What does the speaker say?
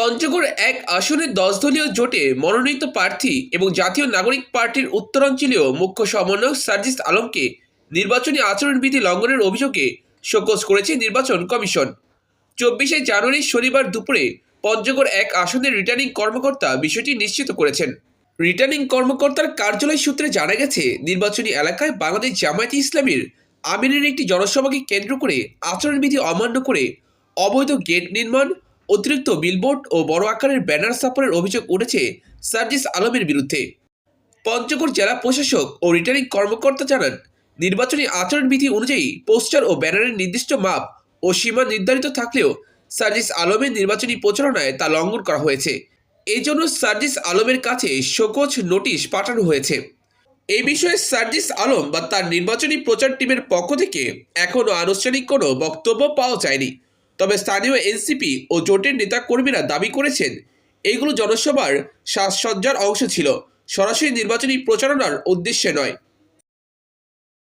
পঞ্চগড় এক আসনের দশ দলীয় জোটে মনোনীত প্রার্থী এবং জাতীয় নাগরিক পার্টির উত্তরাঞ্চলীয় মুখ্য সমন্বয়ক সার্জিস আলমকে নির্বাচনী আচরণবিধি লঙ্ঘনের অভিযোগে শোকজ করেছে নির্বাচন কমিশন। চব্বিশে জানুয়ারি শনিবার দুপুরে পঞ্চগড় এক আসনের রিটার্নিং কর্মকর্তা বিষয়টি নিশ্চিত করেছেন। রিটার্নিং কর্মকর্তার কার্যালয় সূত্রে জানা গেছে, নির্বাচনী এলাকায় বাংলাদেশ জামায়াতে ইসলামীর আমিরের একটি জনসভাকে কেন্দ্র করে আচরণবিধি অমান্য করে অবৈধ গেট নির্মাণ অতিরিক্ত বিলবোর্ড ও বড় আকারের ব্যানার স্থাপনের অভিযোগ উঠেছে সার্জিস আলমের বিরুদ্ধে। পঞ্চগড় জেলা প্রশাসক ও রিটার্নিং কর্মকর্তা জানান, নির্বাচনী আচরণবিধি অনুযায়ী পোস্টার ও ব্যানারের নির্দিষ্ট মাপ ও সীমা নির্ধারিত থাকলেও সার্জিস আলমের নির্বাচনী প্রচারণায় তা লঙ্ঘন করা হয়েছে। এই জন্য সার্জিস আলমের কাছে শোকজ নোটিশ পাঠানো হয়েছে। এই বিষয়ে সার্জিস আলম বা তার নির্বাচনী প্রচার টিমের পক্ষ থেকে এখনও আনুষ্ঠানিক কোনো বক্তব্য পাওয়া যায়নি। তবে স্থানীয় এনসিপি ও জোটের নেতাকর্মীরা দাবি করেছেন এইগুলো জনসভার সাজসজ্জার অংশ ছিল। সরাসরি নির্বাচনী প্রচারণার উদ্দেশ্যে নয়।